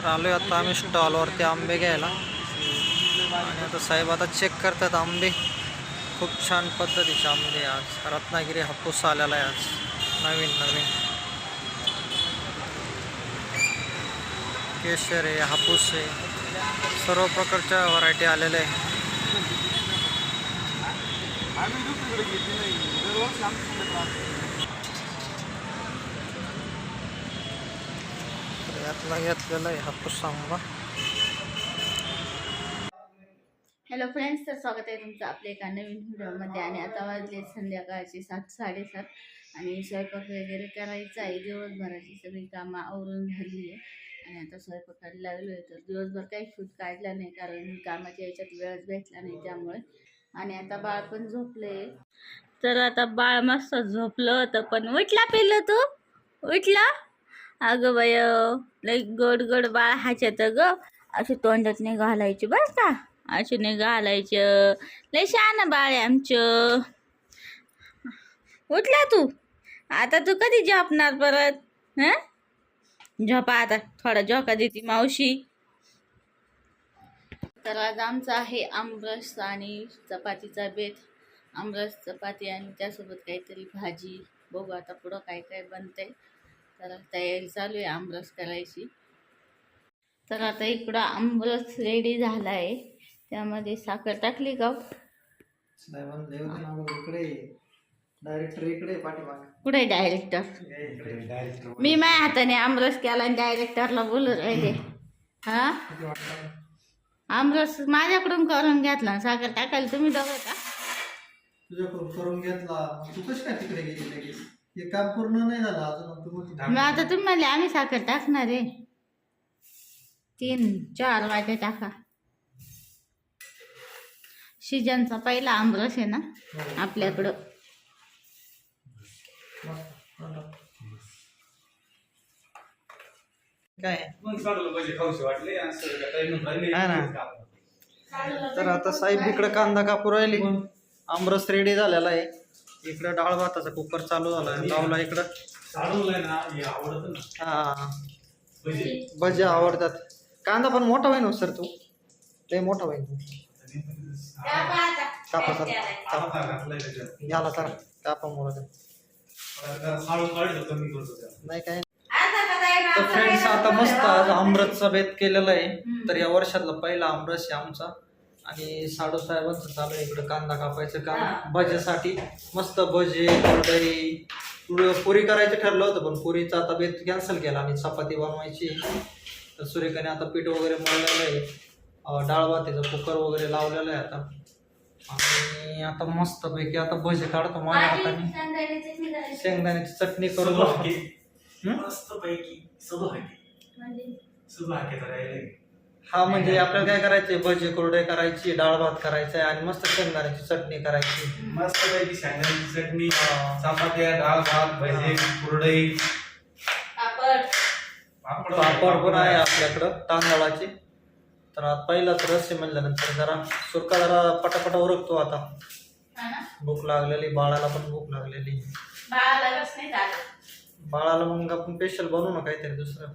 तर आलोय आता आम्ही स्टॉलवरती आंबे घ्यायला. आणि आता साहेब आता चेक करतात आंबे. खूप छान पद्धतीचे आंबे आज. रत्नागिरी हापूस आलेला आहे आज. नवीन नवीन. केशर आहे हापूस आहे. सर्व प्रकारच्या व्हरायटी आलेल्या आहे. आम्ही दुसरीकडे घेतली नाही दरवर्षी आमच्याकडे राहतो तर यातला घेतलेला आहे हापूस आंबा हॅलो फ्रेंड्स तर स्वागत आहे तुमचं आपल्या एका नवीन व्हिडिओमध्ये. आणि आता वाजले संध्याकाळचे सात साडेसात. आणि स्वयंपाक वगैरे करायचा आहे. दिवसभराची सगळी कामं आवरून झाली आहे. आणि आता स्वयंपाकाला लागलो आहे तर दिवसभर काही शूट काढला नाही कारण कामाच्या याच्यात वेळच भेटला नाही त्यामुळे. आणि आता बाळ पण झोपले तर आता बाळ मस्त झोपलं होतं. पण उठला पेलं तू? उठला? अगं बाय लई गड गड बाळ हाच्यात ग असे तोंडात नाही घालायचे बर का. असे नाही घालायचं लय शान बाळ आहे आमचं. उठला तू. आता तू कधी झोपणार परत? हं? झोपा आता थोडा झोका देते मावशी. तर आज आमचा आहे आमरस आणि चपातीचा बेत. आमरस चपाती आणि त्यासोबत काहीतरी भाजी. बघू आता पुढं काय काय बनतंय. तर तयारी चालू आहे आमरस करायची. तर आता इकडं आमरस रेडी झाला आहे त्यामध्ये साखर टाकली का इकडे डायरेक्टर इकडे पाठीमाग. कुठे डायरेक्टर मी माझ्या हाताने आमरस केला आणि डायरेक्टरला बोलू राहिले. हा? आमरस माझ्याकडून करून घेतला. साखर टाकायला तुम्ही दोघं का? तुझ्याकडून करून घेतला. तू कशी काय तिकडे गेली लगेच? हे काम पूर्ण नाही झालं अजून तू म्हणते मग आता तुम्ही म्हणले आम्ही साखर टाकणार आहे. तीन चार वाटे टाका. सीजनचा पहिला आमरस आहे ना आपल्याकडं. काय? मग चांगलं पाहिजे खाऊशी वाटले असं काही म्हणता हा ना. तर आता साहेब इकडे कांदा कापू राहिली. आमरस रेडी झालेला आहे. इकडं डाळ भाताचा कुकर चालू झाला. लावला इकडं. हा. भजी आवडतात. कांदा पण मोठा होईन हो सर तू. ते मोठा होईन. कापा सर. आता सर कापा मोठा नाही काय? तर फ्रेंड्स आता मस्त आज आमरसचा बेत केलेला आहे. तर या वर्षातला पहिला आमरस आहे आमचा. आणि साडू साहेबांचं चालू आहे इकडे कांदा कापायचं काम. भज्यासाठी मस्त भजे कुरडई पुर- पुरी करायचं ठरलं होतं पण पुरीचा आता बेत कॅन्सल केला आणि चपाती बनवायची. तर सुरेखाने आता पीठ वगैरे मळलेलं आहे. डाळ भातीचं कुकर वगैरे लावलेलं आहे आता. आणि आता मस्त पैकी आता भजे काढतो माझ्या हाताने. शेंगदाण्याची चटणी करून? मस्त पैकी हा म्हणजे आपल्याला काय करायचंय? भजी कुरडे करायची डाळ भात करायचा आणि मस्त शेंगदाण्याची चटणी करायची. मस्त पैकी शेंगदाण्याची चटणी चपात्या डाळ भात भजे कुरडई. पापड. पापड पण आहे आपल्याकडं तांदळाचे. तर आता पहिलाच रस्से म्हणल्यानंतर जरा सुरका जरा पटापटा उरकतो आता. भूक लागलेली बाळाला पण भूक लागलेली. बाळाला मग आपण स्पेशल बनवू ना काहीतरी दुसरं.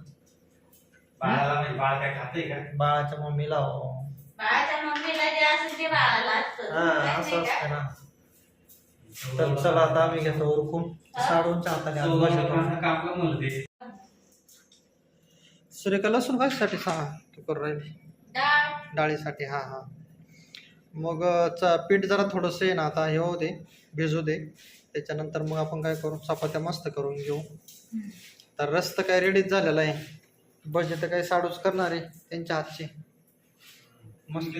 बाळाला म्हणजे बाळ काय खाते का बाळाच्या मम्मीला हो. हा असं असतं ना तर चला आता आम्ही घेतो उरकून साडूंच्या हाताने आज भजी सुरेखा लसूण कशासाठी सांगा तू करू राहिली. डाळीसाठी हा हा. मग च पीठ जरा थोडंसं आहे ना आता हे होऊ दे भिजू दे. त्याच्यानंतर मग आपण काय करू चपात्या मस्त करून घेऊ. तर रस्त काय रेडीच झालेला आहे. भजी तर काही साडूच करणार आहे त्यांच्या हातची. मस्त.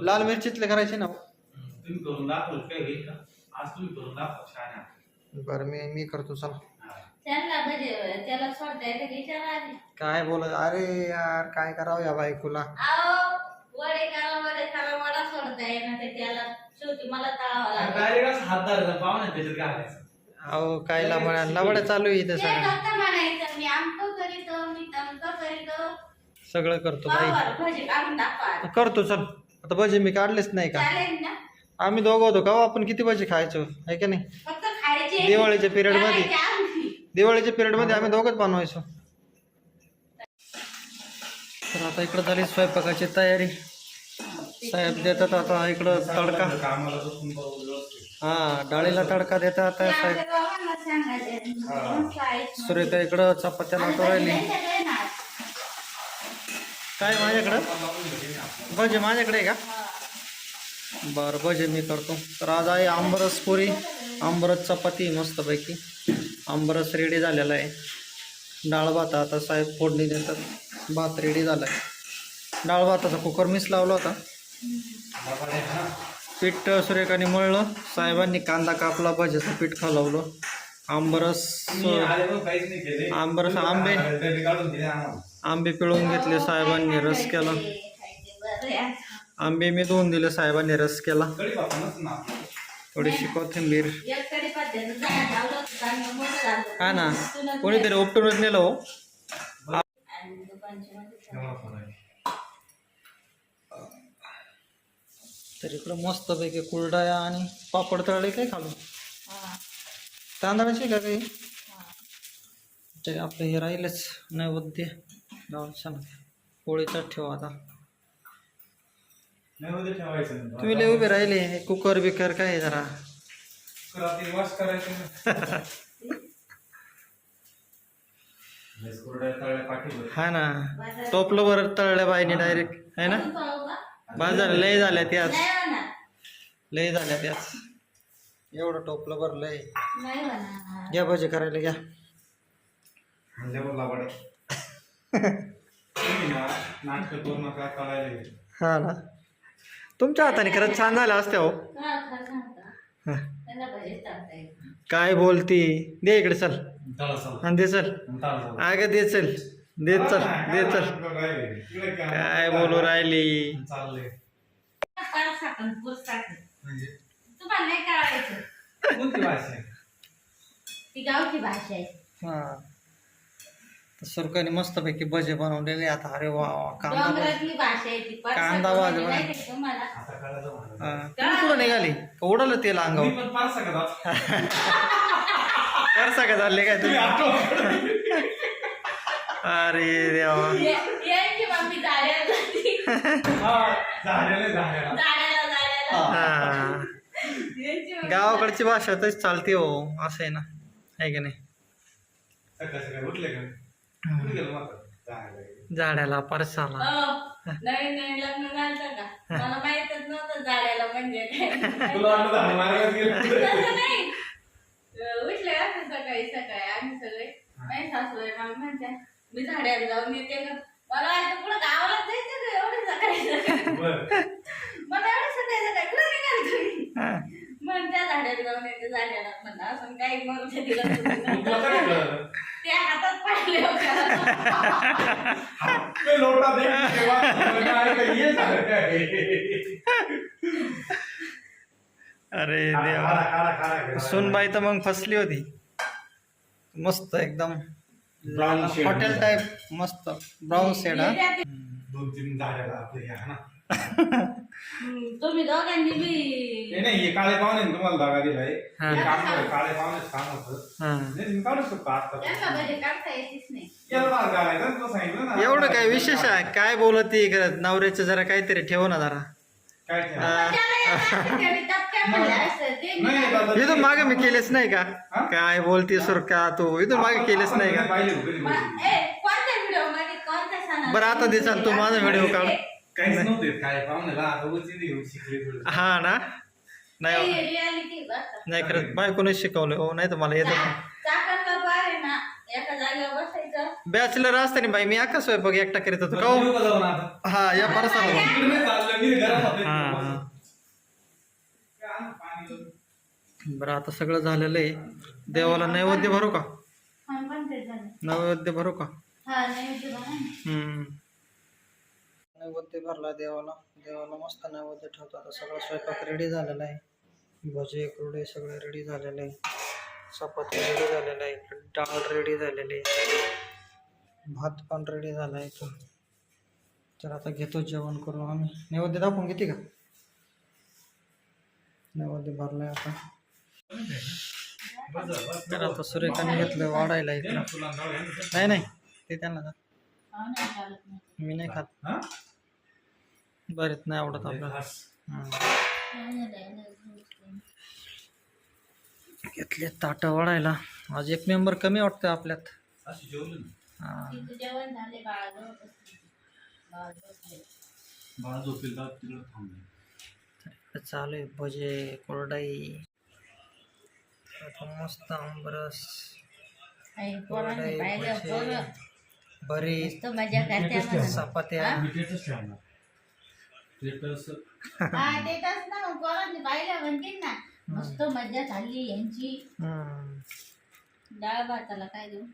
लाल मिरचीतले करायचे ना तुम्ही करून दाखवलं काय होईल का? आज तुम्ही करून दाखवा छान आहे. बरं मी मी करतो चला. हा. त्याला सोडता येते की विचारा आधी. काय बोल अरे यार काय करावं या बायकोला? अहो, वडे करा वडे करा वडा सोडता येणार ते त्याला. शेवटी मला तळावं लागलं डायरेक्ट असं हात धरायचा पाहुणे त्याच्यात घालायचं. अहो काय चालू आहे इथं ते सगळं. फक्त म्हणायचं मी आमकं करीतो मी तमकं करीतो. सगळं करतो बाई. पावर भजी काढून दाखवा. करतो चल. आता भजी मी काढलेच नाही का? चालेल ना? आम्ही दोघं होतो का हो, आपण किती भजी खायचो? आहे का नाही? फक्त खायचे. दिवाळीच्या पिरियडमध्ये. करायचे. दिवाळीच्या पिरियडमध्ये आम्ही दोघंच बनवायचो. तर आता इकडं झाली स्वयंपाकाची तयारी. साहेब देतात आता इकडं तडका. कामाला बसून. हा डाळीला तडका देतात आता साहेब. सुरेखा इकडं चपात्याला राहिली. काय माझ्याकडं? भजे माझ्याकडे आहे का? बरं भजे मी करतो. तर आज आहे आंबरस पुरी आंबरस चपाती मस्तपैकी. आंबरस रेडी झालेला आहे. डाळ भात आता साहेब फोडणी देतात. भात रेडी झाला आहे डाळ भाताचा कुकर मीच लावला होता. पीठ सूर्यकाने मळलं. साहेबांनी कांदा कापला भाज्याचं पीठ खालावलं. आंबरस आंबरस आंबे. आंबे पिळून घेतले साहेबांनी रस केला. आंबे मी धुवून दिले साहेबांनी रस केला. थोडीशी कोथिंबीर. हा ना? कोणीतरी उपटूनच नेलं हो तेव्हा पण आहे. तर इकडं मस्तपैकी कुरडाया आणि पापड तळले काय खालून? तांदळाचे का काही? ते आपलं हे राहिलंच नैवेद्य. छान पोळीचा ठेवा आता. नैवेद्य ठेवायचं नाही. तुम्ही लय उभे राहिले हे कुकर बिकर काय आहे जरा? करायचं. हा ना. टोपलं बरं तळल्या बाईने डायरेक्ट आहे ना? बाद झालं लय झाल्या त्याच लय झाल्या त्याच एवढं टोपलं बरं लय. घ्या भजी करायला घ्या. हा ना. तुमच्या हाताने खरंच छान झालं असते हो. हा. काय बोलती? दे इकडे चल. हा दे चालू. अगं दे चल. दे चल दे चल. काय बोलू राहिली? चाललंय म्हणजे? तुम्हाला नाही कळायचं. कोणती भाषा? आहे? ती गावची भाषा आहे. हा. तर सुरकाने मस्तपैकी भजे बनवलेले आता अरे वा वा कांदा कांदा वाजवा. हा. कुठं निघाली? उडवलं तेल मी अंगावर करसा का झाले काय तुम्ही? अरे देवा. हा गावाकडची भाषा तशी चालते हो असं आहे ना. आहे का नाही? मात्र झालेलं. झाडाला परसाला. नवीन लग्न झालं का? मला माहितच नव्हतं झाडाला म्हणजे नाही. उठले सकाळी सकाळी आम्ही सगळे. माझी सासूबाई मला म्हणत्या मी झाडाला जाऊन येते मला वाटतं पुढं गावाला जायचं का? एवढं बरं. मला एवढं सकाळी सकाळी कुठं निघाल तुम्ही? हा. मग त्या झाडाला जाऊन येते झाडाला. म्हणलं असं काही मग काय? त्या हातात पडले लोटा दे. काय काय हे काय? अरे देवा. सुनबाई तर मग फसली होती. मस्त एकदम. Shade. हॉटेल टाईप मस्त ब्राऊन शेड हा. दोन तीन झालेला आपले घ्या ना. तुम्ही दोघांनी बी हे नाही हे काळे पाहुणे ना तुम्हाला दागा दिलाय? हा. हे. काम करे, काळे पाहुणे काम होतं. हा. नाही तुम्ही काढू शकता त्यांना आता भजी काढता येतेच नाही. याला मार्ग आलाय ना, तुला सांगितलं ना. एवढं काय विशेष आहे? काय बोलत ती नवऱ्याचं जरा काहीतरी ठेव ना जरा. काय? हा. त्याला इथून मागे मी केलेच नाही का? हा? काय बोलती सुरका तू? इथून मागे केलेच नाही का? बरं आता दे चाल तू माझा व्हिडिओ काढ काहीच नव्हते काय. हा ना? नाही रियालिटी नाही करत. बायकोनेच शिकवलं. हो नाही तर मला येत पार आहे ना. बॅचलर असताना बाई मी अख्खा स्वयंपाक एकटा करीत होतो. का हो? का? हा या होते. हा, हा. काय आणू, पाणी देऊ. बरं आता सगळं झालेलं आहे. देवाला नैवेद्य भरू का? हा नैवेद्य भरू का? हा. हम्म. नैवेद्य भरला देवाला. देवाला मस्त नैवेद्य ठेवतो. आता सगळं स्वयंपाक रेडी झालेला आहे. भजे कुरडे सगळे रेडी झालेले आहे. चपाती रेडी झालेलं आहे. डाळ रेडी झालेली आहे. भात पण रेडी झाला आहे इथं तर आता घेतो जेवण करून आम्ही. नैवेद्य दाखवून घेते का? नैवेद्य भरलाय आता. बस, बस. तर आता सुरेखाने घेतलं वाढायला इकडं. नाही नाही ते त्यांना मी नाही खात? बरेच नाही आवडत लय आपल्याला. घेतले ताटं वाढायला. आज एक मेंबर कमी वाटतं आपल्यात. चालू आहे भजे कोरडाई. मस्त आंबरस भरीत. चपात्या. हा मस्त मजा झाली यांची. डाळ भाताला काय देऊ?